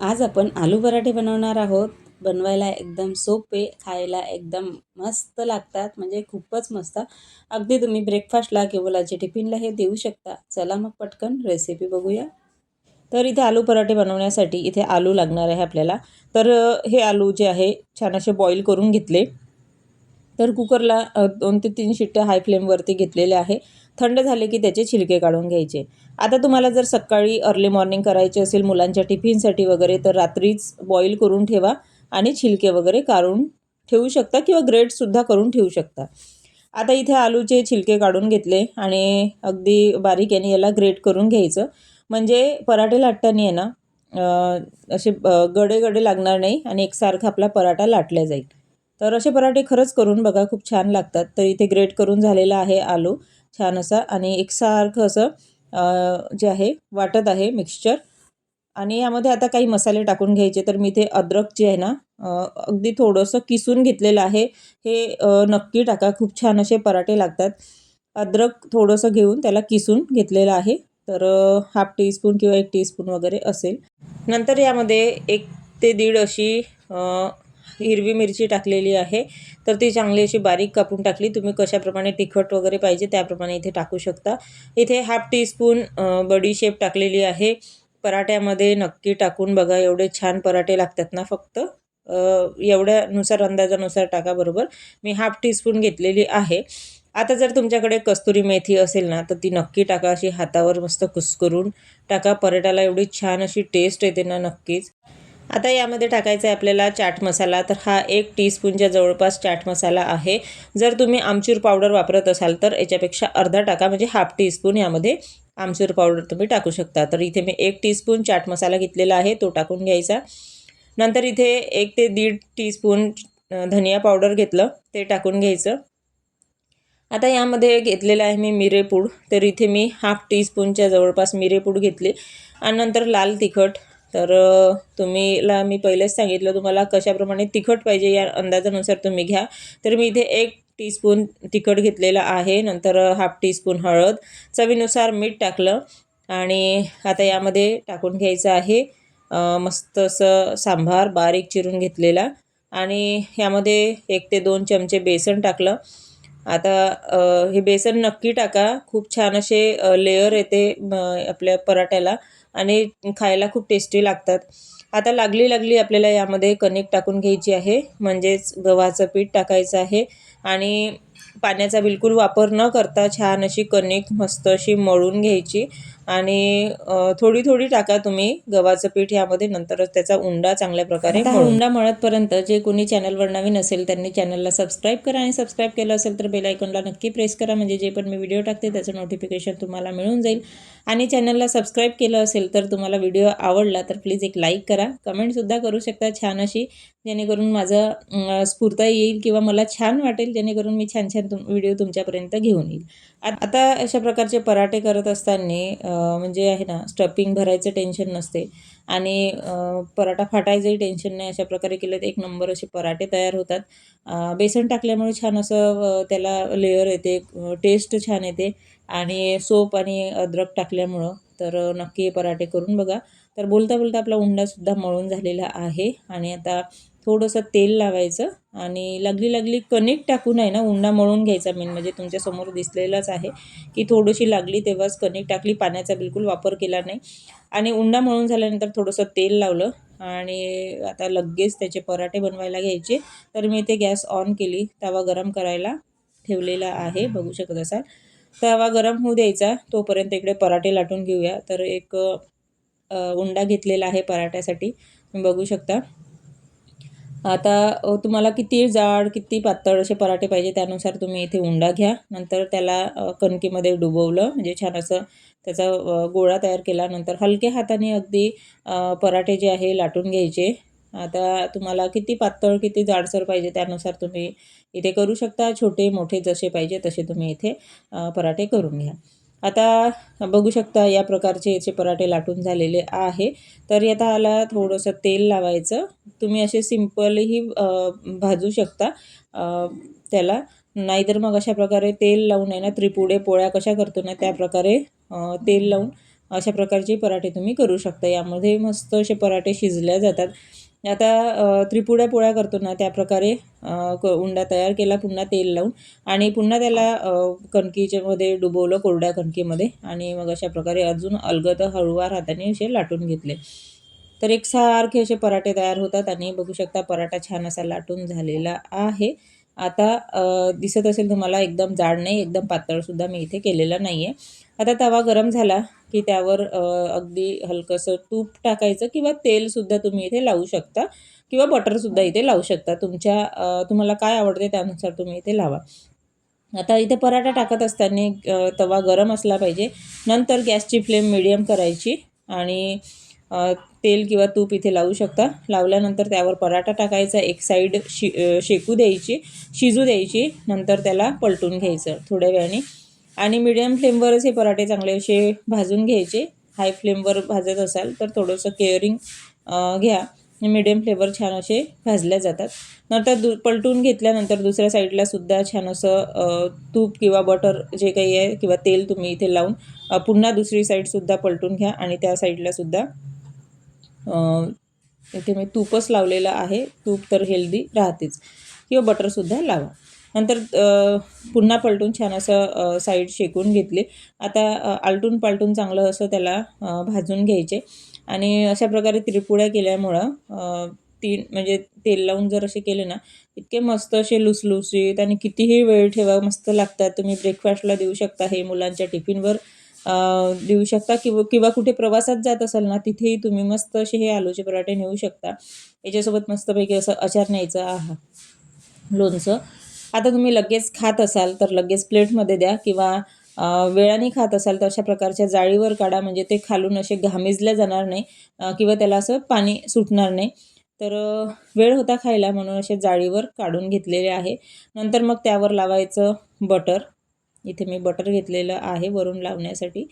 आज आपण आलू पराठे बनवणार आहोत. बनवायला एकदम सोपे खायला एकदम मस्त लागतात म्हणजे खूपच मस्त. अगदी तुम्ही ब्रेकफास्टला किंवा टिफिनला हे देऊ शकता. चला मग पटकन रेसिपी बघूया. तर इथे आलू पराठे बनवण्यासाठी इथे आलू लागणार आहे आपल्याला. तर हे आलू जे आहे छान असे बॉईल करून घेतले. तर कुकरला दोन ते तीन शिट्ट्या हाय फ्लेमवरती घेतलेल्या आहे. थंड झाले की त्याचे छिलके काढून घ्यायचे. आता तुम्हाला जर सकाळी अर्ली मॉर्निंग करायचे असेल मुलांच्या टिफिनसाठी वगैरे तर रात्रीच बॉईल करून ठेवा आणि छिलके वगैरे काढून ठेवू शकता किंवा ग्रेडसुद्धा करून ठेवू शकता. आता इथे आलूचे छिलके काढून घेतले आणि अगदी बारीक याने याला ग्रेट करून घ्यायचं. म्हणजे पराठे लाटताना आहे ना असे गडे गडे लागणार नाही आणि एकसारखा आपला पराठा लाटला जाईल. तर असे पराठे खरंच करून बघा खूप छान लागतात. तर इथे ग्रेट करून झालेला आहे आलू छान असा. आणि एकसारखं असं जे आहे वाटत आहे मिक्सचर आणि यामध्ये आता काही मसाले टाकून घ्यायचे. तर मी इथे अद्रक जे आहे ना अगदी थोडंसं किसून घेतलेलं आहे. हे नक्की टाका. खूप छान असे पराठे लागतात. अद्रक थोडंसं घेऊन त्याला किसून घेतलेलं आहे. तर हाफ टीस्पून किंवा एक टीस्पून वगैरे असेल. नंतर यामध्ये एक ते दीड अशी हिरवी मिरची टाकलेली आहे. तर ती चांगली अशी बारीक कापून टाकली. तुम्ही कशाप्रमाणे तिखट वगैरे पाहिजे त्याप्रमाणे इथे टाकू शकता. इथे हाफ टीस्पून बडीशेप टाकलेली आहे. पराठ्यामध्ये नक्की टाकून बघा. एवढे छान पराठे लागतात ना फक्त. एवढ्यानुसार अंदाजानुसार टाका बरोबर. मी हाफ टीस्पून घेतलेली आहे. आता जर तुमच्याकडे कस्तुरी मेथी असेल ना तर ती नक्की टाका. अशी हातावर मस्त कुस्करून टाका. पराठ्याला एवढी छान अशी टेस्ट येते ना नक्कीच. आता यामध्ये टाकायचा आहे आपल्याला चाट मसाला. तर हा एक टीस्पूनच्या जवळपास चाट मसाला आहे. जर तुम्ही आमचूर पावडर वापरत असाल तर याच्यापेक्षा अर्धा टाका. म्हणजे हाफ टीस्पून यामध्ये आमचूर पावडर तुम्ही टाकू शकता. तर इथे मी एक टीस्पून चाट मसाला घेतलेला आहे. तो टाकून घ्यायचा. नंतर इथे एक ते दीड टीस्पून धनिया पावडर घेतलं. ते टाकून घ्यायचं. आता यामध्ये घेतलेलं आहे मी मिरेपूड तर इथे मी हाफ टीस्पूनच्या जवळपास मिरेपूड घेतली. आणि नंतर लाल तिखट तर तुम्हीला मी पहिलेच सांगितलं तुम्हाला कशाप्रमाणे तिखट पाहिजे या अंदाजानुसार तुम्ही घ्या. तर मी इथे एक टीस्पून तिखट घेतलेलं आहे नंतर हाफ टीस्पून हळद चवीनुसार मीठ टाकलं आणि आता यामध्ये टाकून घ्यायचं आहे मस्त असं सांभार बारीक चिरून घेतलेला आणि यामध्ये एक ते दोन चमचे बेसन टाकलं. आता हे बेसन नक्की टाका. खूप छान असे लेअर येते आपल्या पराठ्याला आणि खायला खूप टेस्टी लागतात. आता लागली लागली आपल्याला यामध्ये कणिक टाकून घ्यायची आहे. म्हणजेच गव्हाचं पीठ टाकायचं आहे आणि पाण्याचा बिलकुल वापर न करता छान अशी कणिक मस्त अशी मळून घ्यायची. आणि थोडी थोडी टाका तुम्ही गव्हाचं पीठ यामध्ये नंतरच त्याचा उंडा चांगल्या प्रकारे. उंडा मळतपर्यंत जे कोणी चॅनलवर नवीन असेल त्यांनी चॅनलला सबस्क्राईब करा आणि सबस्क्राईब केलं असेल तर बेल आयकॉनला नक्की प्रेस करा म्हणजे जे पण मी व्हिडिओ टाकते त्याचं नोटिफिकेशन तुम्हाला मिळून जाईल. आणि चॅनलला सबस्क्राईब केलं असेल तर तुम्हाला व्हिडिओ आवडला तर प्लीज एक लाईक करा. कमेंटसुद्धा करू शकता छान अशी जेणेकरून माझं स्फूर्ता येईल किंवा मला छान वाटेल जेणेकरून मी छान छान तुम व्हिडिओ तुमच्यापर्यंत घेऊन येईल. आता अशा प्रकारचे पराठे करत असताना म्हणजे आहे ना स्टफिंग भरायचं टेन्शन नसते. आणि पराठा फाटायचंही टेन्शन नाही. अशा प्रकारे केलं तर एक नंबर असे पराठे तयार होतात. बेसन टाकल्यामुळे छान असं त्याला लेअर येते टेस्ट छान येते. आणि सोप आणि अद्रक टाकल्यामुळं तर नक्की पराठे करून बघा. तर बोलता बोलता आपला उंडासुद्धा मळून झालेला आहे. आणि आता थोडंसं तेल लावायचं आणि लागली लागली कणिक टाकून आहे ना उंडा मळून घ्यायचा मेन म्हणजे तुमच्यासमोर दिसलेलाच आहे की थोडीशी लागली तेव्हाच कणिक टाकली पाण्याचा बिलकुल वापर केला नाही. आणि उंडा मळून झाल्यानंतर थोडंसं तेल लावलं आणि आता लगेच त्याचे पराठे बनवायला घ्यायचे. तर मी ते गॅस ऑन केली तवा गरम करायला ठेवलेला आहे बघू शकत असाल. तवा गरम होऊ द्यायचा तोपर्यंत इकडे पराठे लाटून घेऊया. तर एक उंडा घेतलेला आहे पराठ्यासाठी तुम्ही बघू शकता. आता तुम्हाला किती जाड किती पातळ असे पराठे पाहिजे त्यानुसार तुम्ही इथे उंडा घ्या. नंतर त्याला कणकीमध्ये डुबवलं म्हणजे छान असं त्याचा गोळा तयार केला. नंतर हलक्या हाताने अगदी पराठे जे आहे लाटून घ्यायचे. आता तुम्हाला किती पातळ किती जाडसर पाहिजे त्यानुसार तुम्ही इथे करू शकता. छोटे मोठे जसे पाहिजे तसे तुम्ही इथे पराठे करून घ्या. आता बघू शकता या प्रकारचे याचे पराठे लाटून झालेले आहे. तर आता आला थोडंसं तेल लावायचं. तुम्ही असे सिम्पलही भाजू शकता. त्याला नाहीतर मग अशा प्रकारे तेल लावून आहे ना त्रिपुडे पोळ्या कशा करतो ना त्या प्रकारे तेल लावून अशा प्रकारचे पराठे तुम्ही करू शकता. यामध्ये मस्त असे पराठे शिजल्या जातात. आता त्रिपुड्या पोळ्या करतो ना त्या प्रकारे क उंडा तयार केला पुन्हा तेल लावून. आणि पुन्हा त्याला कणकीच्यामध्ये डुबवलं कोरड्या कणकीमध्ये. आणि मग अशा प्रकारे अजून अलगद हळूवार हाताने असे लाटून घेतले. तर एकसारखे असे पराठे तयार होतात. आणि बघू शकता पराठा छान असा लाटून झालेला आहे. आता दिसत असेल तुम्हाला एकदम जाड नाही एकदम पातळसुद्धा मी इथे केलेला नाही आहे आता तवा गरम झाला की त्यावर अगदी हलकंसं तूप टाकायचं किंवा तेलसुद्धा तुम्ही इथे लावू शकता किंवा बटरसुद्धा इथे लावू शकता. तुमच्या तुम्हाला काय आवडते त्यानुसार तुम्ही इथे लावा. आता इथे पराठा टाकत असताना तवा गरम असला पाहिजे. नंतर गॅसची फ्लेम मिडियम करायची आणि तेल किंवा तूप इथे लावू शकता. लावल्यानंतर त्यावर पराठा टाकायचा एक साईड शि शेकू द्यायची शिजू द्यायची नंतर त्याला पलटून घ्यायचं थोड्या वेळाने. आणि मिडियम फ्लेमवरच हे पराठे चांगले असे भाजून घ्यायचे. हाय फ्लेमवर भाजत असाल तर थोडंसं केअरिंग घ्या. मिडियम फ्लेवर छान असे भाजल्या जातात. नंतर दु पलटून घेतल्यानंतर दुसऱ्या साईडला सुद्धा छान असं तूप किंवा बटर जे काही आहे किंवा तेल तुम्ही इथे लावून पुन्हा दुसरी साईडसुद्धा पलटून घ्या आणि त्या साईडला सुद्धा इथे मी तूपच लावलेलं आहे. तूप तर हेल्दी राहतेच. किंवा बटरसुद्धा लावा. नंतर पुन्हा पलटून छान असं साईड शेकून घेतली. आता आलटून पालटून चांगलं असं त्याला भाजून घ्यायचे. आणि अशा प्रकारे त्रिपुळ्या केल्यामुळं तीन म्हणजे तेल लावून जर असे केले ना इतके मस्त असे लुसलुसीत आणि कितीही वेळ ठेवा मस्त लागतात. तुम्ही ब्रेकफास्टला देऊ शकता हे मुलांच्या टिफिनवर देऊ शकता किंवा किंवा कुठे प्रवासात जात असाल ना तिथेही तुम्ही मस्त असे हे आलूचे पराठे नेऊ शकता. याच्यासोबत मस्तपैकी असं अचार न्यायचं. आहा. लोणचं. आता तुम्ही लगेच खात असाल तर लगेच प्लेटमध्ये द्या किंवा वेळाने खात असाल तर अशा प्रकारच्या जाळीवर काढा. म्हणजे ते खालून असे घामिजल्या जाणार नाही किंवा त्याला असं पाणी सुटणार नाही. तर वेळ होता खायला म्हणून असे जाळीवर काढून घेतलेले आहे. नंतर मग त्यावर लावायचं बटर. इथे मी बटर घेतलेलं आहे वरून लावण्यासाठी.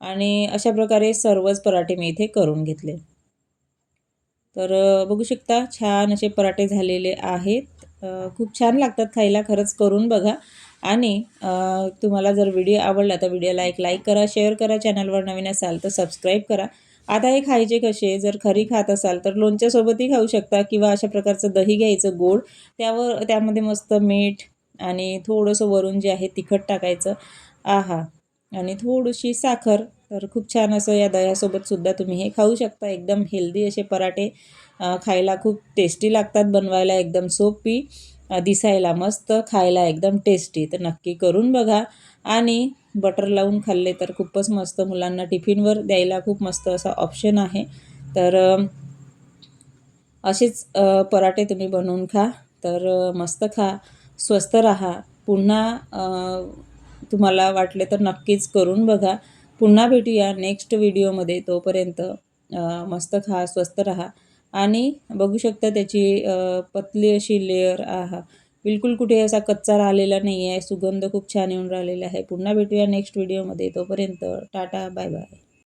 आणि अशा प्रकारे सर्वच पराठे मी इथे करून घेतले. तर बघू शकता छान असे पराठे झालेले आहेत. खूप छान लागतात खायला खरंच करून बघा. आणि तुम्हाला जर व्हिडिओ आवडला तर व्हिडिओला एक लाईक करा शेअर करा चॅनलवर नवीन असाल तर सबस्क्राईब करा. आता हे खायचे कसे? जर खरी खात असाल तर लोणच्यासोबतही खाऊ शकता किंवा अशा प्रकारचं दही घ्यायचं गोड त्यावर त्यामध्ये मस्त मीठ आणि थोडंसं वरून जे आहे तिखट टाकायचं. आहा. आणि थोडीशी साखर. तर खूप छान असं या दह्यासोबत सुद्धा तुम्ही हे खाऊ शकता. एकदम हेल्दी असे पराठे खायला खूप टेस्टी लागतात बनवायला. एकदम सोपी दिसायला मस्त खायला एकदम टेस्टी. तर नक्की करून बघा. आणि बटर लावून खाल्ले तर खूपच मस्त मुलांना टिफिनवर द्यायला खूप मस्त असा ऑप्शन आहे. तर असेच पराठे तुम्ही बनवून खा. तर मस्त खा. स्वस्त राहा. पुन्हा तुम्हाला वाटले तर नक्कीच करून बघा. पुन्हा भेटूया नेक्स्ट व्हिडिओमध्ये तोपर्यंत मस्त खा स्वस्त राहा. आणि बघू शकता त्याची पतली अशी लेअर आहा. बिलकुल कुठे असा कच्चा राहिलेला नाही आहे सुगंध खूप छान येऊन राहिलेला आहे. पुन्हा भेटूया नेक्स्ट व्हिडिओमध्ये तोपर्यंत टाटा बाय बाय